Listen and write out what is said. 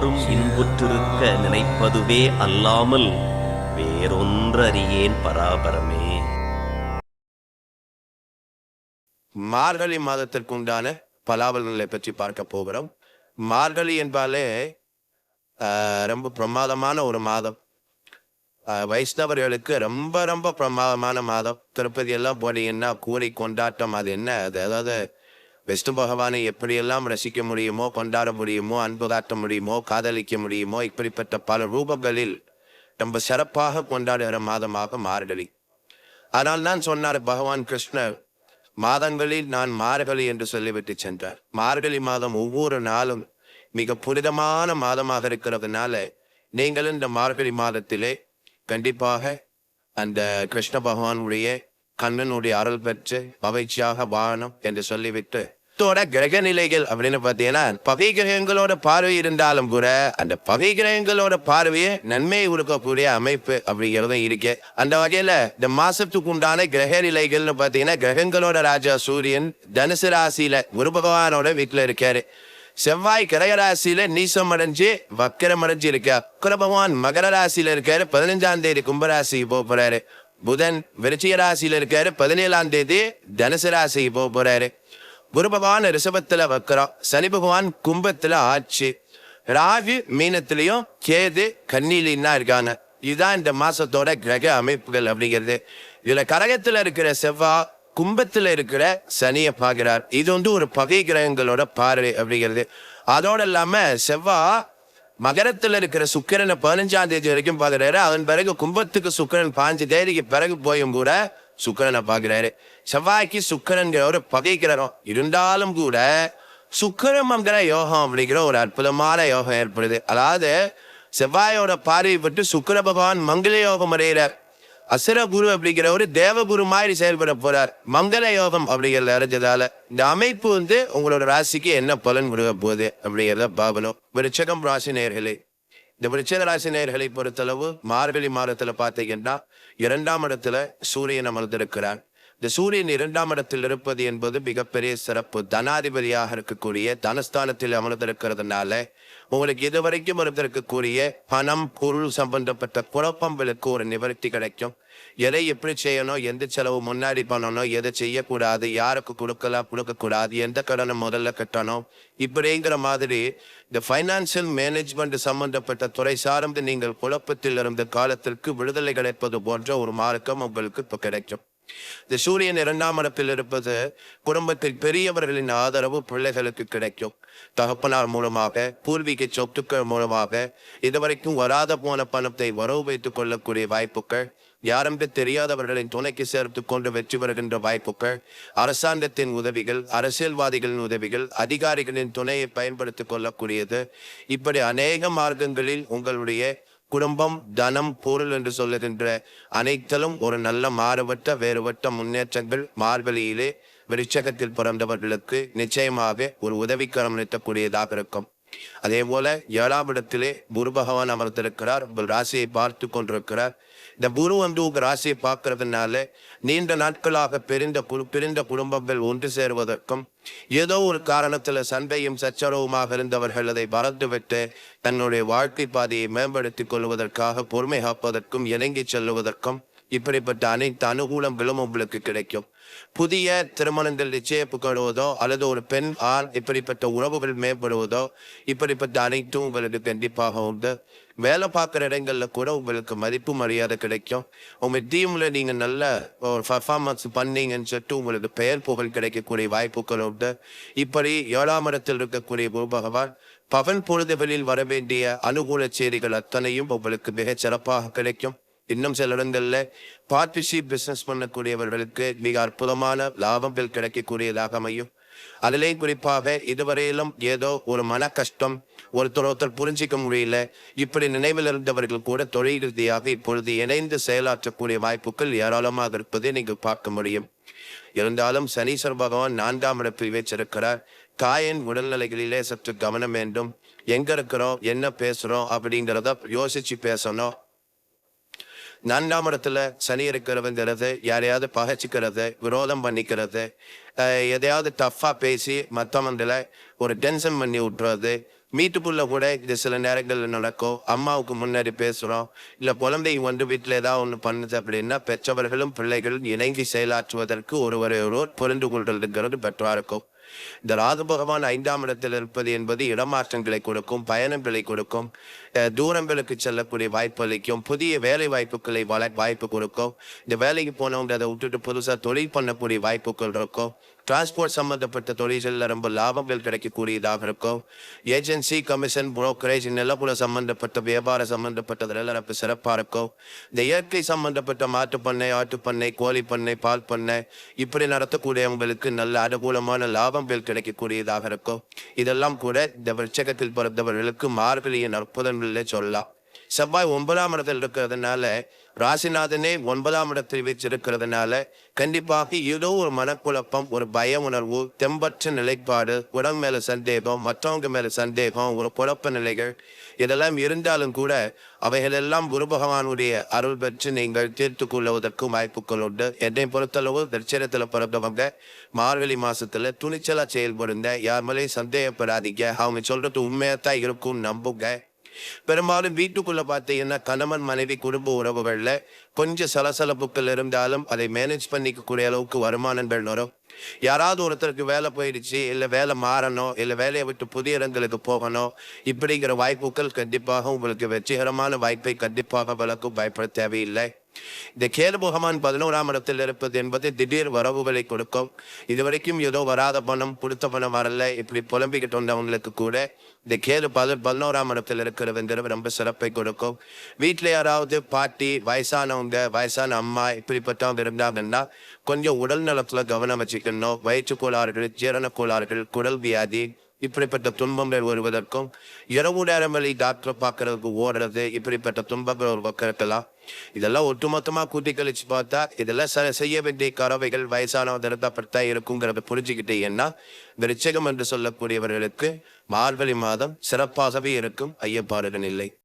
யாரும் இன்புற்றிருக்க நினைப்பதுவே அல்லாமல் வேறொன்றறியேன் பராபரமே. மார்கழி மாதத்திற்கு உண்டான பலாபலங்களை பற்றி பார்க்க போகிறோம். மார்கழி என்பாலே ஆஹ், ரொம்ப பிரமாதமான ஒரு மாதம். ஆஹ், வைஷ்ணவர்களுக்கு ரொம்ப ரொம்ப பிரமாதமான மாதம். திருப்பதி எல்லாம் போனீங்கன்னா கூறி கொண்டாட்டம் அது என்ன? அது அதாவது விஷ்ணு பகவானை எப்படியெல்லாம் ரசிக்க முடியுமோ கொண்டாட முடியுமோ அன்பு காட்ட முடியுமோ காதலிக்க முடியுமோ இப்படிப்பட்ட பல ரூபங்களில் ரொம்ப சிறப்பாக கொண்டாடுகிற மாதமாக மார்கழி ஆனால் தான் சொன்னார் பகவான் கிருஷ்ணர் மாதங்களில் நான் மார்கழி என்று சொல்லிவிட்டு சென்றார். மார்கழி மாதம் ஒவ்வொரு நாளும் மிக புனிதமான மாதமாக இருக்கிறதுனால நீங்கள் இந்த மார்கழி மாதத்திலே கண்டிப்பாக அந்த கிருஷ்ண பகவானுடைய கண்ணனுடைய அருள் பெற்று மகிழ்ச்சியாக வாழணும் என்று சொல்லிவிட்டு இதோட கிரக நிலைகள் அப்படின்னு பார்த்தீங்கன்னா பகை கிரகங்களோட பார்வை இருந்தாலும் கூட அந்த பகை கிரகங்களோட பார்வையை நன்மை கொடுக்கக்கூடிய அமைப்பு அப்படிங்கிறதும் இருக்கு. அந்த வகையில இந்த மாசத்துக்கு உண்டான கிரக நிலைகள்னு பார்த்தீங்கன்னா கிரகங்களோட ராஜா சூரியன் தனுசு ராசியில குரு பகவானோட வீட்டில் இருக்காரு. செவ்வாய் கிரக ராசியில நீசம் அடைஞ்சு வக்கரம் அடைஞ்சு இருக்கா? குரு பகவான் மகர ராசியில இருக்காரு. பதினஞ்சாம் தேதி கும்பராசிக்கு போக போறாரு. புதன் விருச்சிக ராசியில இருக்காரு. பதினேழாம் தேதி தனுசு ராசிக்கு போக போறாரு. குரு பகவான் ரிஷபத்துல வக்கரம் சனி பகவான் கும்பத்துல ஆட்சி. ராகு மீனத்திலையும் கேது கண்ணிலின்னா இருக்காங்க. இதுதான் இந்த மாசத்தோட கிரக அமைப்புகள் அப்படிங்கிறது. இதுல கரகத்துல இருக்கிற செவ்வா கும்பத்துல இருக்கிற சனியை பார்க்கிறார். இது வந்து ஒரு பகை கிரகங்களோட பார்வை அப்படிங்கிறது. அதோட இல்லாம செவ்வா மகரத்துல இருக்கிற சுக்கிரனை பதினஞ்சாம் தேதி வரைக்கும் பார்க்கிறாரு. அதன் பிறகு கும்பத்துக்கு சுக்கிரன் பாஞ்சு தேதிக்கு பிறகு போயும் கூட சுக்கரனை பார்க்கிறாரு. செவ்வாய்க்கு சுக்கரன்கிற ஒரு பகைக்கிறோம் இருந்தாலும் கூட சுக்கிரமங்கிற யோகம் அப்படிங்கிற ஒரு அற்புதமான யோகம் ஏற்படுது. அதாவது செவ்வாயோட பார்வை பட்டு சுக்கிர பகவான் மங்கள யோகம் அடைகிறார். அசுர குரு அப்படிங்கிற ஒரு தேவகுரு மாதிரி செயல்பட போறார். மங்கள யோகம் அப்படிங்கிறத அறிஞ்சதால இந்த அமைப்பு வந்து உங்களோட ராசிக்கு என்ன பலன் கொடுக்க போகுது அப்படிங்கிறத பாபனும் விருச்சகம் ராசி நேர்களே இந்த விருச்சகராசி நேர்களை பொறுத்தளவு மார்கழி மாதத்துல பார்த்தீங்கன்னா இரண்டாம் இடத்துல சூரியன் அமர்ந்திருக்கிறார். இந்த சூரியன் இரண்டாம் இடத்தில் இருப்பது என்பது மிகப்பெரிய சிறப்பு. தனாதிபதியாக இருக்கக்கூடிய தனஸ்தானத்தில் அமர்ந்திருக்கிறதுனால உங்களுக்கு இதுவரைக்கும் இருந்திருக்கக்கூடிய பணம் பொருள் சம்பந்தப்பட்ட குழப்பங்களுக்கு ஒரு நிவர்த்தி கிடைக்கும். எதை எப்படி செய்யணும் எந்த செலவு முன்னாடி பண்ணணும் எதை செய்யக்கூடாது யாருக்கு கொடுக்கலாம் கொடுக்கக்கூடாது எந்த கடனை முதல்ல கட்டணும் இப்படிங்கிற மாதிரி இந்த ஃபைனான்சியல் மேனேஜ்மெண்ட் சம்பந்தப்பட்ட துறை சார்ந்து நீங்கள் குழப்பத்தில் இருந்த காலத்திற்கு விடுதலை கிடைப்பது போன்ற ஒரு மார்க்கம் உங்களுக்கு இப்போ கிடைக்கும். இந்த சூரியன் இரண்டாம் இடத்தில் இருப்பது குடும்பத்தில் பெரியவர்களின் ஆதரவு பிள்ளைகளுக்கு கிடைக்கும். தகப்பனார் மூலமாக பூர்வீக சொத்துக்கள் மூலமாக இதுவரைக்கும் வராத போன பணத்தை வரவு வைத்துக் கொள்ளக்கூடிய வாய்ப்புகள் யாரென்று தெரியாதவர்களின் துணைக்கு சேர்த்து கொண்டு வெற்றி பெறுகின்ற வாய்ப்புகள் அரசாங்கத்தின் உதவிகள் அரசியல்வாதிகளின் உதவிகள் அதிகாரிகளின் துணையை பயன்படுத்திக் கொள்ளக்கூடியது. இப்படி அநேக மார்க்கங்களில் உங்களுடைய குடும்பம் தனம் பொருள் என்று சொல்லுகின்ற அனைத்திலும் ஒரு நல்ல மாறுபட்ட வேறுபட்ட முன்னேற்றங்கள் மார்கழியிலே விருச்சகத்தில் பிறந்தவர்களுக்கு நிச்சயமாக ஒரு உதவிக்கரம் நிறுத்தக்கூடியதாக இருக்கும். அதே போல ஏழாம் இடத்திலே குரு பகவான் அமர்ந்திருக்கிறார். உங்கள் ராசியை பார்த்து கொண்டிருக்கிறார். இந்த குரு வந்து உங்க ராசியை பார்க்கறதுனால நீண்ட நாட்களாக பிரிந்த குழு பிரிந்த குடும்பங்கள் ஒன்று சேருவதற்கும் ஏதோ ஒரு காரணத்துல சண்டையும் சச்சரவுமாக இருந்தவர்கள் அதை மறந்துவிட்டு தன்னுடைய வாழ்க்கை பாதையை மேம்படுத்திக் கொள்வதற்காக பொறுமை காப்பதற்கும் இணங்கி செல்லுவதற்கும் இப்படிப்பட்ட அனைத்து அனுகூலங்களும் உங்களுக்கு கிடைக்கும். புதிய திருமணங்கள் நிச்சயிக்கப்படுவதோ அல்லது ஒரு பெண் ஆண் இப்படிப்பட்ட உறவுகள் மேம்படுவதோ இப்படிப்பட்ட அனைத்தும் உங்களுக்கு கண்டிப்பாக உண்டு. வேலை பார்க்குற இடங்களில் கூட உங்களுக்கு மதிப்பு மரியாதை கிடைக்கும். உங்கள் டீமில் நீங்கள் நல்ல ஒரு பர்ஃபார்மன்ஸ் பண்ணீங்கன்னு சொல்லிட்டு உங்களுக்கு பெயர் புகழ் கிடைக்கக்கூடிய வாய்ப்புகள் உண்டு. இப்படி ஏழாம் இடத்தில் இருக்கக்கூடிய குரு பகவான் பவன் பொழுதுகளில் வர வேண்டிய அனுகூல செய்திகள் அத்தனையும் உங்களுக்கு மிகச் சிறப்பாக கிடைக்கும். இன்னும் சில இடங்களில் பார்ட்னர்ஷிப் பிஸ்னஸ் பண்ணக்கூடியவர்களுக்கு மிக அற்புதமான லாபங்கள் கிடைக்கக்கூடியதாக அமையும். அதிலேயும் குறிப்பாக இதுவரையிலும் ஏதோ ஒரு மன கஷ்டம் ஒருத்தர் ஒருத்தர் புரிஞ்சிக்க முடியல. இப்படி நினைவில் இருந்தவர்கள் கூட தொழில் ரீதியாக இப்பொழுது இணைந்து செயலாற்றக்கூடிய வாய்ப்புகள் ஏராளமாக இருப்பதை நீங்கள் பார்க்க முடியும். இருந்தாலும் சனீஸ்வர பகவான் நான்காம் இடத்தில் வைச்சிருக்கிறார் காயின் உடல்நிலைகளிலே சற்று கவனம் வேண்டும். எங்க இருக்கிறோம் என்ன பேசுறோம் அப்படிங்கிறத யோசிச்சு பேசணும். நான்காம் இடத்துல சனி இருக்கிறவங்கிறது யாரையாவது பகைச்சிக்கிறது விரோதம் பண்ணிக்கிறது எதையாவது டஃப்பாக பேசி மற்றவங்களை ஒரு டென்ஷன் பண்ணி விட்டுறது மீட்டுக்குள்ள கூட இது சில நேரங்களில் நடக்கும். அம்மாவுக்கு முன்னாடி பேசுகிறோம் இல்லை குழந்தை வந்து வீட்டில் ஏதாவது ஒன்று பண்ணுது அப்படின்னா பெற்றவர்களும் பிள்ளைகளும் இணங்கி செயலாற்றுவதற்கு ஒருவரை ஒருவர் புரிந்து கொள்றதுங்கிறது பெற்றா இருக்கும். இந்த ராகு பகவான் ஐந்தாம் இடத்தில் இருப்பது என்பது இடமாற்றங்களை கொடுக்கும் பயணங்களை கொடுக்கும் அஹ் தூரங்களுக்கு செல்லக்கூடிய வாய்ப்பு அளிக்கும் புதிய வேலை வாய்ப்புகளை வள வாய்ப்பு கொடுக்கும். இந்த வேலைக்கு போனவங்க அதை விட்டுட்டு புதுசாக தொழில் பண்ணக்கூடிய வாய்ப்புகள் இருக்கும். டிரான்ஸ்போர்ட் சம்பந்தப்பட்ட தொழில்களில் ரொம்ப லாபங்கள் கிடைக்கக்கூடியதாக இருக்கும். ஏஜென்சி கமிஷன் புரோக்கரேஜ் நிலப்புல சம்பந்தப்பட்ட வியாபார சம்பந்தப்பட்டதுல ரொம்ப சிறப்பாக இருக்கும். இந்த இயற்கை சம்பந்தப்பட்ட மாட்டுப் பண்ணை ஆட்டுப்பண்ணை கோழி பண்ணை பால் பண்ணை இப்படி நடத்தக்கூடியவங்களுக்கு நல்ல அனுகூலமான லாபங்கள் கிடைக்கக்கூடியதாக இருக்கும். இதெல்லாம் கூட இந்த விருச்சகத்தில் பிறந்தவர்களுக்கு மார்கழியின் அற்புதங்களில் சொல்லலாம். செவ்வாய் ஒன்பதாம் இடத்தில் இருக்கிறதுனால ராசிநாதனே ஒன்பதாம் இடத்தில் வச்சிருக்கிறதுனால கண்டிப்பாக ஏதோ ஒரு மனக்குழப்பம் ஒரு பய உணர்வு தெம்பற்ற நிலைப்பாடு உடம்பு மேல சந்தேகம் மற்றவங்க மேல சந்தேகம் ஒரு குழப்ப நிலைகள் இதெல்லாம் இருந்தாலும் கூட அவைகளெல்லாம் குரு பகவானுடைய அருள் பெற்று நீங்கள் தீர்த்து கொள்வதற்கு வாய்ப்புகள் உண்டு. என்னை பொறுத்தளவு தட்சிணத்தில் பிறந்தவங்க மார்கழி மாசத்துல துணிச்சலா செயல்படுங்க யார் மேலேயும் சந்தேகப்படாதீங்க. அவங்க சொல்றது உண்மையாத்தான் இருக்கும் நம்புங்க. பெரும்பாலும் வீட்டுக்குள்ள பார்த்தீங்கன்னா கணவன் மனைவி குடும்ப உறவுகளில் கொஞ்சம் சலசலப்புக்கள் இருந்தாலும் அதை மேனேஜ் பண்ணிக்கக்கூடிய அளவுக்கு வருமானங்கள் வரும். யாராவது ஒருத்தருக்கு வேலை போயிடுச்சு இல்லை வேலை மாறணும் இல்லை வேலையை விட்டு புதிய இடங்களுக்கு போகணும் இப்படிங்கிற வாய்ப்புகள் கண்டிப்பாக உங்களுக்கு வெற்றிகரமான வாய்ப்பை கண்டிப்பாக வளர்க்கும் பயப்பட தேவையில்லை. இந்த கேது பகவான் பதினோராம் இடத்தில் இருப்பது என்பது திடீர் வரவுகளை கொடுக்கும். இதுவரைக்கும் ஏதோ வராத பணம் கொடுத்த பணம் வரல. இப்படி புலம்பிக்கிட்டு வந்தவங்களுக்கு கூட இந்த கேது பத பதினோராம் இடத்தில் இருக்கிறதுங்கிறது ரொம்ப சிறப்பை கொடுக்கும். வீட்டில் யாராவது பாட்டி வயசானவங்க வயசான அம்மா இப்படிப்பட்டவங்க இருந்தாங்கன்னா கொஞ்சம் உடல் நலத்தில் கவனம் வச்சுக்கணும். வயிற்று கோளாறுகள் ஜீரண கோளாறுகள் குடல் வியாதி இப்படிப்பட்ட துன்பங்கள் வருவதற்கும் இரவு நேரங்களில் டாக்டர் பார்க்கறதுக்கு ஓடுறது இப்படிப்பட்ட துன்பங்கள் ஒரு பக்கம் இருக்கலாம் இதெல்லாம் ஒட்டுமொத்தமா கூட்டி கழிச்சு பார்த்தா இதெல்லாம் ச- செய்ய வேண்டிய கறவைகள் வயசானவங்க அப்படித்தான் இருக்குங்கிறத புரிஞ்சுக்கிட்டீங்கன்னா விருச்சகம் என்று சொல்லக்கூடியவர்களுக்கு மார்கழி மாதம் சிறப்பாகவே இருக்கும் ஐயப்பாடுகள் இல்லை.